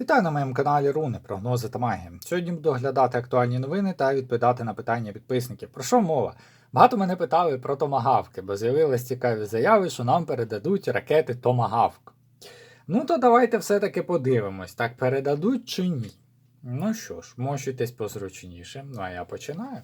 Вітаю на моєму каналі Руни, прогнози та магія. Сьогодні буду оглядати актуальні новини та відповідати на питання підписників. Про що мова? Багато мене питали про томагавки, бо з'явились цікаві заяви, що нам передадуть ракети Томагавк. Ну то давайте все-таки подивимось, так передадуть чи ні. Ну що ж, мощуйтесь позручніше. Ну а я починаю.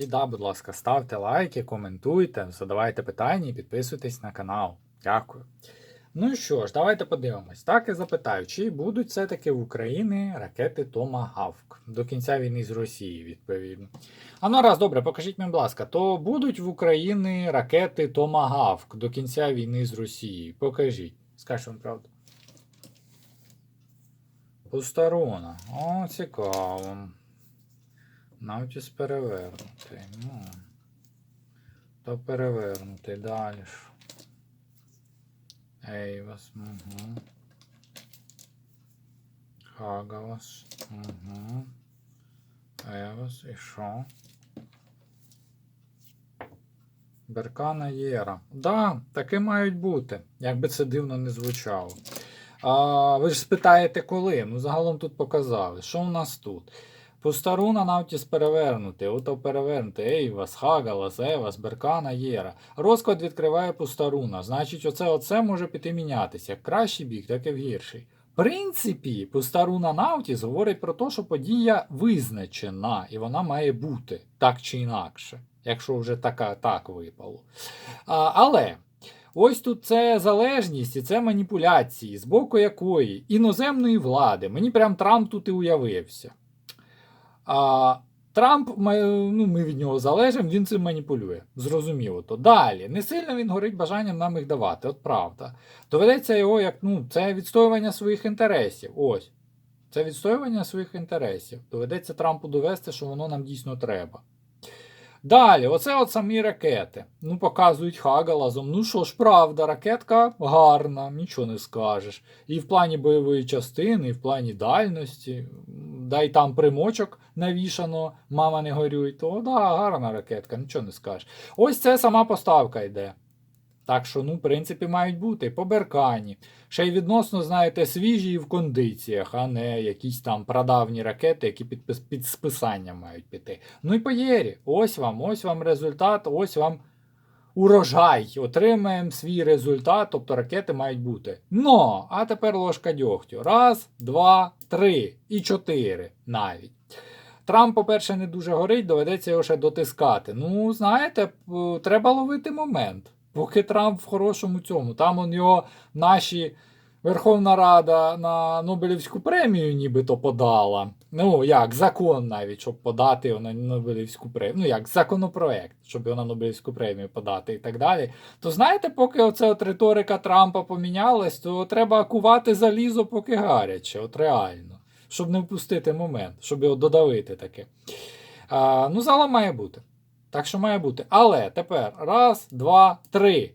І да, будь ласка, ставте лайки, коментуйте, задавайте питання і підписуйтесь на канал. Дякую. Ну що ж, давайте подивимось. Так і запитаю, чи будуть все-таки в Україні ракети Томагавк до кінця війни з Росією, відповідно. А ну раз, добре, покажіть мені, будь ласка, то будуть в Україні ракети Томагавк до кінця війни з Росією. Покажіть. Скажіть вам правду. Пусторона. О, цікаво. Навтіс перевернутий. Ну. То перевернутий далі. ж. Ейвас. Угу. Хагавас. Угу. Евас. І що? Беркана Єра. Да, таки мають бути. Як би це дивно не звучало. А, ви ж спитаєте, коли? Ну, загалом тут показали. Що у нас тут? Пустаруна Навтіс перевернути, ото перевернути, Ейвас, Хагалас, Евас, Беркана, Єра. Розклад відкриває Пустаруна. Значить, оце оце може піти мінятися. Як кращий бік, так і в гірший. В принципі, Пустаруна Навтіс говорить про те, що подія визначена, і вона має бути так чи інакше, якщо вже така, так випало. А, але. Ось тут це залежність і це маніпуляції, з боку якої іноземної влади. Мені прям Трамп тут і уявився. А, Трамп, ну, ми від нього залежимо, він цим маніпулює. Зрозуміло то. Далі, не сильно він горить бажанням нам їх давати, от правда. Доведеться його як, ну, це відстоювання своїх інтересів. Ось. Це відстоювання своїх інтересів. Доведеться Трампу довести, що воно нам дійсно треба. Далі, оце от самі ракети. Ну, показують Хагалазом. Ну що ж, правда, ракетка гарна, нічого не скажеш. І в плані бойової частини, і в плані дальності. Дай там примочок навішано, мама не горюй, то да, гарна ракетка, нічого не скажеш. Ось це сама поставка йде. Так що, ну, в принципі, мають бути по беркані. Ще й відносно, знаєте, свіжі і в кондиціях, а не якісь там прадавні ракети, які під, під списання мають піти. Ну і по єрі. Ось вам, ось вам результат, ось вам урожай. Отримаємо свій результат, тобто ракети мають бути. Но, а тепер ложка дьогтю. Раз, два, три і чотири навіть. Трамп, по-перше, не дуже горить, доведеться його ще дотискати. Ну, знаєте, треба ловити момент. Поки Трамп в хорошому цьому. Там он його наші Верховна Рада на Нобелівську премію нібито подала. Ну, як, закон навіть, щоб подати на Нобелівську премію. Ну, як законопроект, щоб його на Нобелівську премію подати і так далі. То знаєте, поки оце от риторика Трампа помінялась, то треба кувати залізо, поки гаряче, от реально. Щоб не впустити момент, щоб його додавити таки. А, ну, загалом має бути. Так що має бути. Але тепер раз, два, три.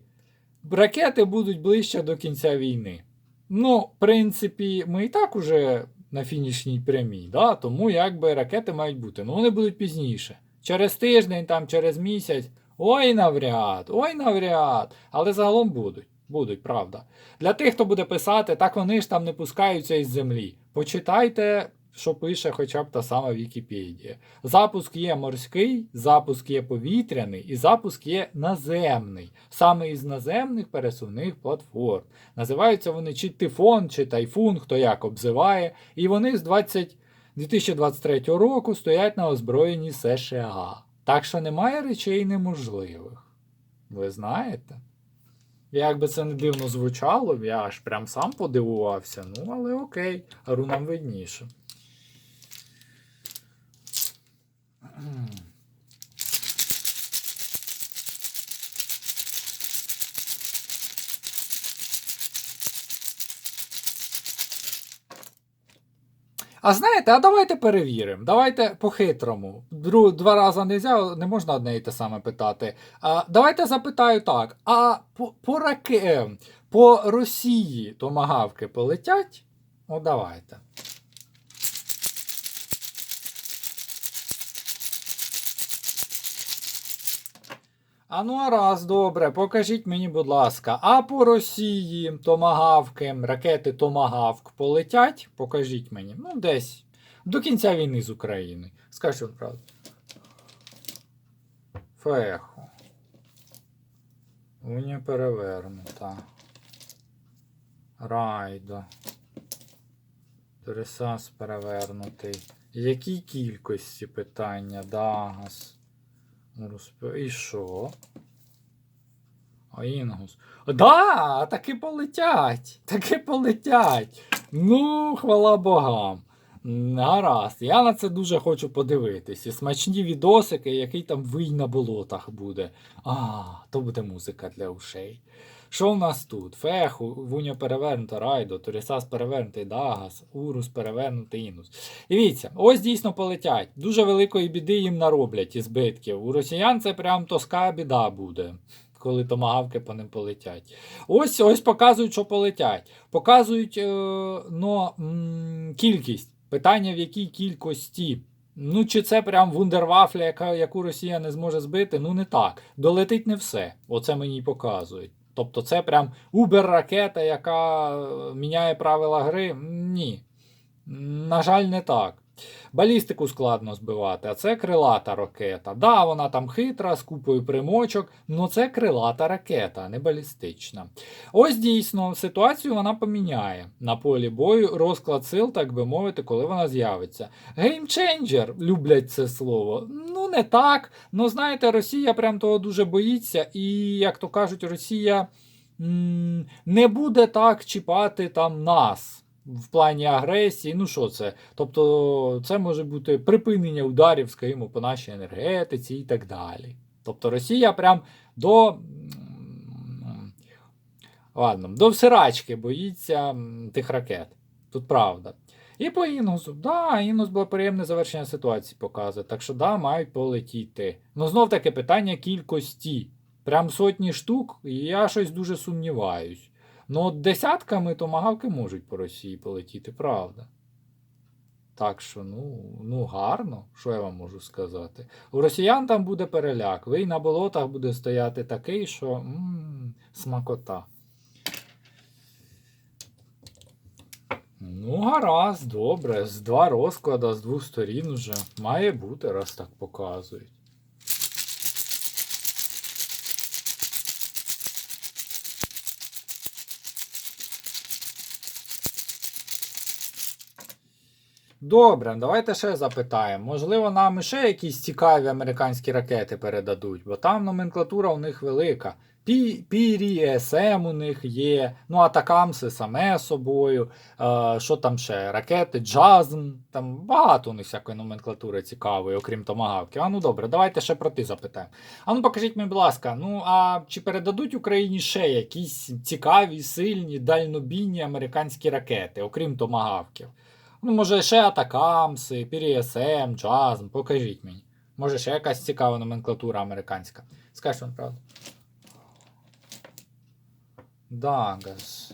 Ракети будуть ближче до кінця війни. Ну, в принципі, ми і так уже на фінішній прямій, да? тому якби ракети мають бути. Ну, вони будуть пізніше. Через тиждень, там, через місяць. Ой, навряд, ой, навряд. Але загалом будуть. Будуть, правда. Для тих, хто буде писати, так вони ж там не пускаються із землі. Почитайте, що пише хоча б та сама Вікіпедія. Запуск є морський, запуск є повітряний і запуск є наземний. Саме із наземних пересувних платформ. Називаються вони чи Тифон, чи Тайфун, хто як обзиває. І вони з 20... 2023 року стоять на озброєнні США. Так що немає речей неможливих. Ви знаєте? Як би це не дивно звучало, я аж прям сам подивувався. Ну, але окей, рунам видніше. А знаєте, а давайте перевіримо. Давайте по-хитрому. Два рази не, взяв, не можна одне і те саме питати. А, давайте запитаю так: а по, по, раке, по Росії томагавки полетять? Ну, давайте. А ну а раз, добре, покажіть мені, будь ласка, а по Росії томагавки, ракети Томагавк полетять? Покажіть мені. Ну, десь до кінця війни з України. Скажіть от правду. Фехо. Уня перевернута. Райдо. Торисас перевернутий. Якій кількості питання? Дагас. Розп- І що? А Інгус. Да, таки полетять. Таки полетять. Ну, хвала богам. Гаразд, я на це дуже хочу подивитись. Смачні відосики, який там вий на болотах буде. А, то буде музика для ушей. Що в нас тут? Феху, Вуня перевернута, Райдо, Торісас перевернутий, Дагас, Урус перевернутий, Інус. Дивіться, ось дійсно полетять. Дуже великої біди їм нароблять і збитків. У росіян це прям тоска біда буде, коли томагавки по ним полетять. Ось ось показують, що полетять. Показують е, но, м, кількість. Питання в якій кількості. Ну, чи це прям вундервафля, яка, яку Росія не зможе збити? Ну не так. Долетить не все. Оце мені й показують. Тобто це прям убер-ракета, яка міняє правила гри? Ні. На жаль, не так. Балістику складно збивати, а це крилата ракета. Да, вона там хитра, з купою примочок, але це крилата ракета, а не балістична. Ось дійсно ситуацію вона поміняє на полі бою розклад сил, так би мовити, коли вона з'явиться. Геймченджер, люблять це слово. Ну, не так. Ну, знаєте, Росія прям того дуже боїться, і, як то кажуть, Росія м, не буде так чіпати там нас. В плані агресії, ну що це? Тобто, це може бути припинення ударів, скажімо, по нашій енергетиці і так далі. Тобто Росія прям до. Ладно, до всирачки боїться тих ракет. Тут правда. І по Інгусу, да, Інгус приємне завершення ситуації показує. Так що да, мають полетіти. Ну знов таки питання кількості. Прям сотні штук, і я щось дуже сумніваюсь. Ну, от десятками томагавки можуть по Росії полетіти, правда. Так що, ну, ну гарно, що я вам можу сказати. У росіян там буде переляк. Ви на болотах буде стояти такий, що м смакота. Ну, гаразд, добре. З два розклада, з двох сторін вже має бути, раз так показують. Добре, давайте ще запитаємо. Можливо, нам ще якісь цікаві американські ракети передадуть, бо там номенклатура у них велика. Пірі, СМ у них є, ну Атакамси саме собою. Е, що там ще? Ракети, Джазм. Там багато у них всякої номенклатури цікавої, окрім томагавки. А ну добре, давайте ще про ти запитаємо. А ну покажіть мені, будь ласка, ну а чи передадуть Україні ще якісь цікаві, сильні, дальнобійні американські ракети, окрім томагавків? Ну, може, ще Атакамси, Пірієсем, Джазм, покажіть мені. Може, ще якась цікава номенклатура американська. Скажіть вам правду. Дагас.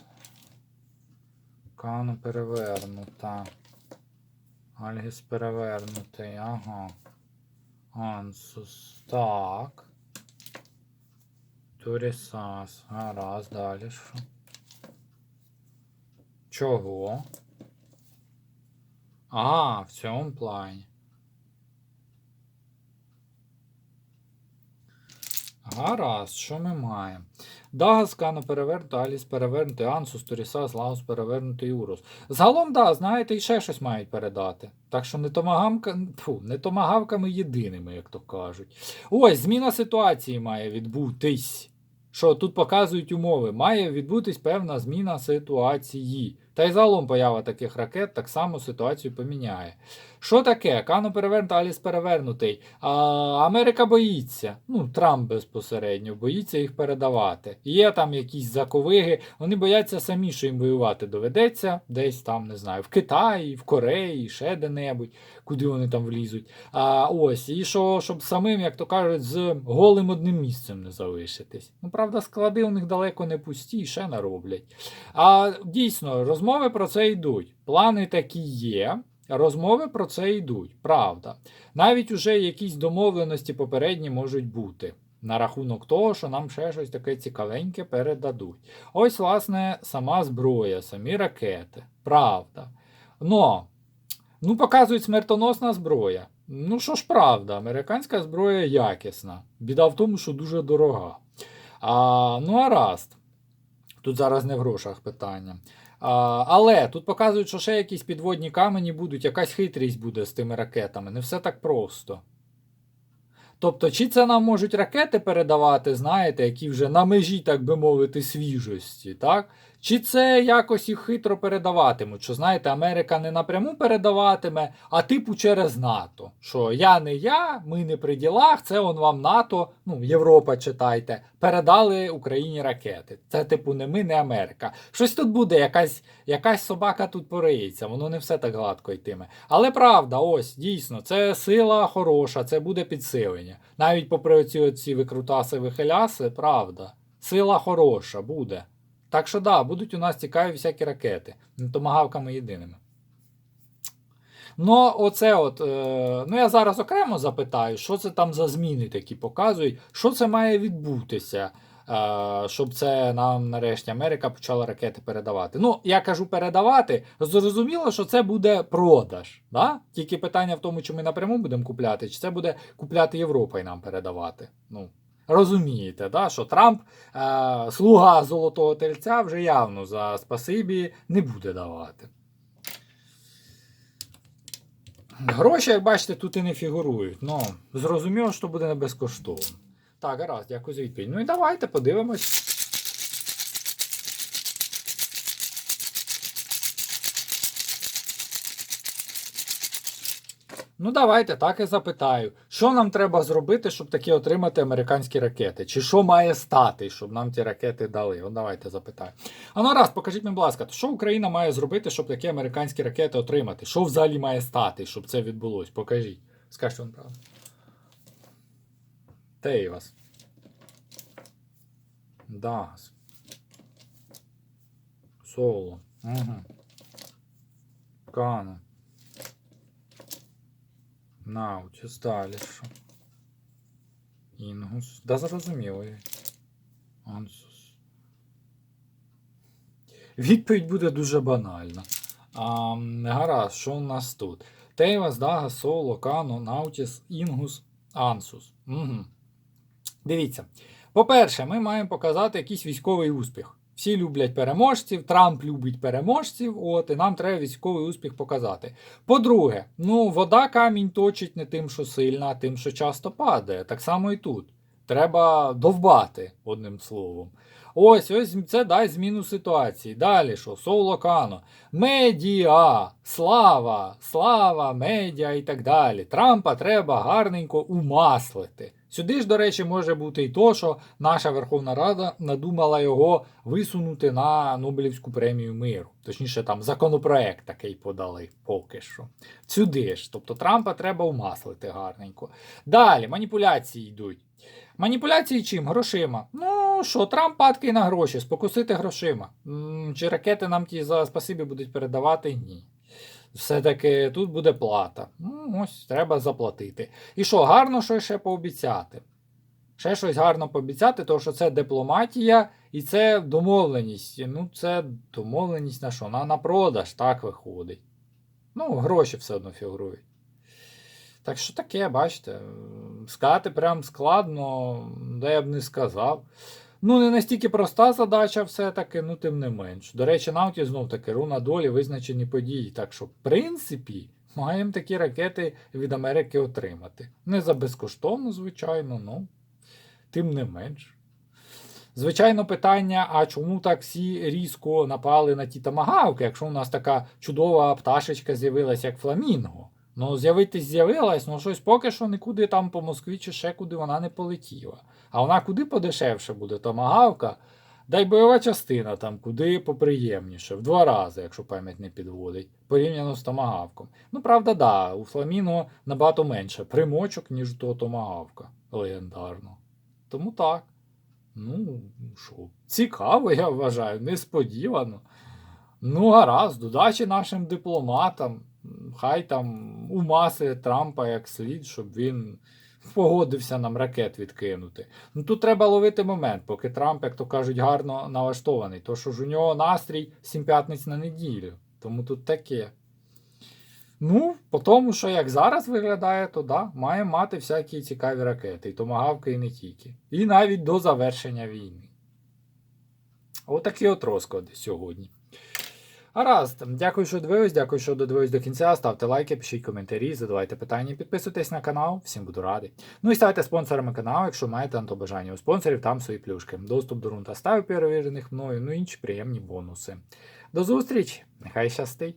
Кано перевернута. Альгіс перевернутий, ага. Ансус. Так. Турісас. Гаразд, далі що? Чого? А, в цьому плані. Гаразд, що ми маємо? Дагас, Кано перевернути, Аліс перевернути, Ансус, Торісас, Лаус перевернутий Урус. Загалом, да, знаєте, і ще щось мають передати. Так що не, томагавка, фу, не томагавками єдиними, як то кажуть. Ось, зміна ситуації має відбутись. Що тут показують умови, має відбутись певна зміна ситуації. Та й загалом поява таких ракет так само ситуацію поміняє. Що таке? Кано перевернуто, Аліс перевернутий. А, Америка боїться. Ну, Трамп безпосередньо боїться їх передавати. Є там якісь заковиги, вони бояться самі, що їм воювати доведеться, десь там, не знаю, в Китаї, в Кореї, ще де-небудь, куди вони там влізуть. А ось, і що, щоб самим, як то кажуть, з голим одним місцем не залишитись. Ну, правда, склади у них далеко не пусті, і ще нароблять. А дійсно, розмови про це йдуть. Плани такі є. Розмови про це йдуть, правда. Навіть уже якісь домовленості попередні можуть бути. на рахунок того, що нам ще щось таке цікавеньке передадуть. Ось, власне, сама зброя, самі ракети. Правда. Но, ну, показують смертоносна зброя. Ну, що ж правда, американська зброя якісна. Біда в тому, що дуже дорога. А, ну, а раст. Тут зараз не в грошах питання. Але тут показують, що ще якісь підводні камені будуть, якась хитрість буде з тими ракетами. Не все так просто. Тобто, чи це нам можуть ракети передавати, знаєте, які вже на межі, так би мовити, свіжості, так? Чи це якось їх хитро передаватимуть? Що знаєте, Америка не напряму передаватиме, а типу через НАТО. Що я не я, ми не при ділах, це он вам НАТО, ну Європа читайте, передали Україні ракети. Це типу не ми, не Америка. Щось тут буде, якась, якась собака тут пориється, воно не все так гладко йтиме. Але правда, ось дійсно, це сила хороша, це буде підсилення. Навіть попри оці, оці викрутаси, вихиляси, правда, сила хороша буде. Так що да, будуть у нас цікаві всякі ракети. Томагавками єдиними. Ну, оце от, е, ну я зараз окремо запитаю, що це там за зміни такі показують, що це має відбутися, е, щоб це нам нарешті Америка почала ракети передавати. Ну, я кажу передавати, зрозуміло, що це буде продаж. Да? Тільки питання в тому, чи ми напряму будемо купляти, чи це буде купляти Європа і нам передавати. Ну, Розумієте, да, що Трамп, е, слуга золотого тельця, вже явно за спасибі не буде давати. Гроші, як бачите, тут і не фігурують. Ну, зрозуміло, що буде не безкоштовно. Так, гаразд, дякую за відповідь. Ну і давайте подивимось. Ну, давайте так і запитаю. Що нам треба зробити, щоб такі отримати американські ракети? Чи що має стати, щоб нам ті ракети дали? От давайте запитаю. А ну раз, покажіть мені, будь ласка, що Україна має зробити, щоб такі американські ракети отримати? Що взагалі має стати, щоб це відбулось? Покажіть. Скажіть вам правду. Те вас. Дас. Соло. Угу. Кана. Наутіс, далі що? Інгус. Да зрозуміло. Ансус. Відповідь буде дуже банальна. А, гаразд, що у нас тут? Тейвас, Дага, Соло, Кано, Наутіс, Інгус, Ансус. Угу. Дивіться. По-перше, ми маємо показати якийсь військовий успіх. Всі люблять переможців, Трамп любить переможців, от, і нам треба військовий успіх показати. По-друге, ну, вода камінь точить не тим, що сильна, а тим, що часто падає. Так само і тут. Треба довбати, одним словом. Ось, ось це дасть зміну ситуації. Далі що? Соло Кано. Медіа, слава, слава, медіа і так далі. Трампа треба гарненько умаслити. Сюди ж, до речі, може бути і то, що наша Верховна Рада надумала його висунути на Нобелівську премію миру. Точніше, там законопроект такий подали поки що. Сюди ж. Тобто Трампа треба умаслити гарненько. Далі маніпуляції йдуть. Маніпуляції чим? Грошима. Ну що, Трамп падкий на гроші, спокусити грошима. Чи ракети нам ті за спасибі будуть передавати? Ні. Все-таки тут буде плата. Ну, ось треба заплатити. І що, гарно що ще пообіцяти? Ще щось гарно пообіцяти, тому що це дипломатія і це домовленість. Ну, це домовленість на що? На, на продаж, так виходить. Ну, гроші все одно фігурують. Так що таке, бачите, сказати прям складно, де я б не сказав. Ну, не настільки проста задача, все-таки, ну тим не менш. До речі, навті знов таки руна долі визначені події. Так що, в принципі, маємо такі ракети від Америки отримати. Не за безкоштовно, звичайно, ну тим не менш. Звичайно, питання: а чому так всі різко напали на ті тамагавки, якщо у нас така чудова пташечка з'явилася, як фламінго? Ну, з'явитись з'явилась, ну щось поки що нікуди там по Москві чи ще куди вона не полетіла. А вона куди подешевше буде томагавка, да й бойова частина там куди поприємніше, в два рази, якщо пам'ять не підводить, порівняно з томагавком. Ну, правда, да, у Фламіно набагато менше примочок, ніж у того томагавка легендарного. Тому так. Ну, що, цікаво, я вважаю, несподівано. Ну, гаразд, удачі нашим дипломатам. Хай там умасли Трампа як слід, щоб він погодився нам ракет відкинути. Ну тут треба ловити момент, поки Трамп, як то кажуть, гарно налаштований. То що ж у нього настрій сім п'ятниць на неділю. Тому тут таке. Ну, по тому, що як зараз виглядає, то да, має мати всякі цікаві ракети, і томагавки, і не тільки. І навіть до завершення війни. Отакі от розклади сьогодні. Гаразд, дякую, що дивились, дякую, що додивились до кінця. Ставте лайки, пишіть коментарі, задавайте питання, підписуйтесь на канал, всім буду радий. Ну і ставайте спонсорами каналу, якщо маєте на то бажання. У спонсорів там свої плюшки. Доступ до рун та ставів перевірених мною, ну і інші приємні бонуси. До зустрічі! Нехай щастить!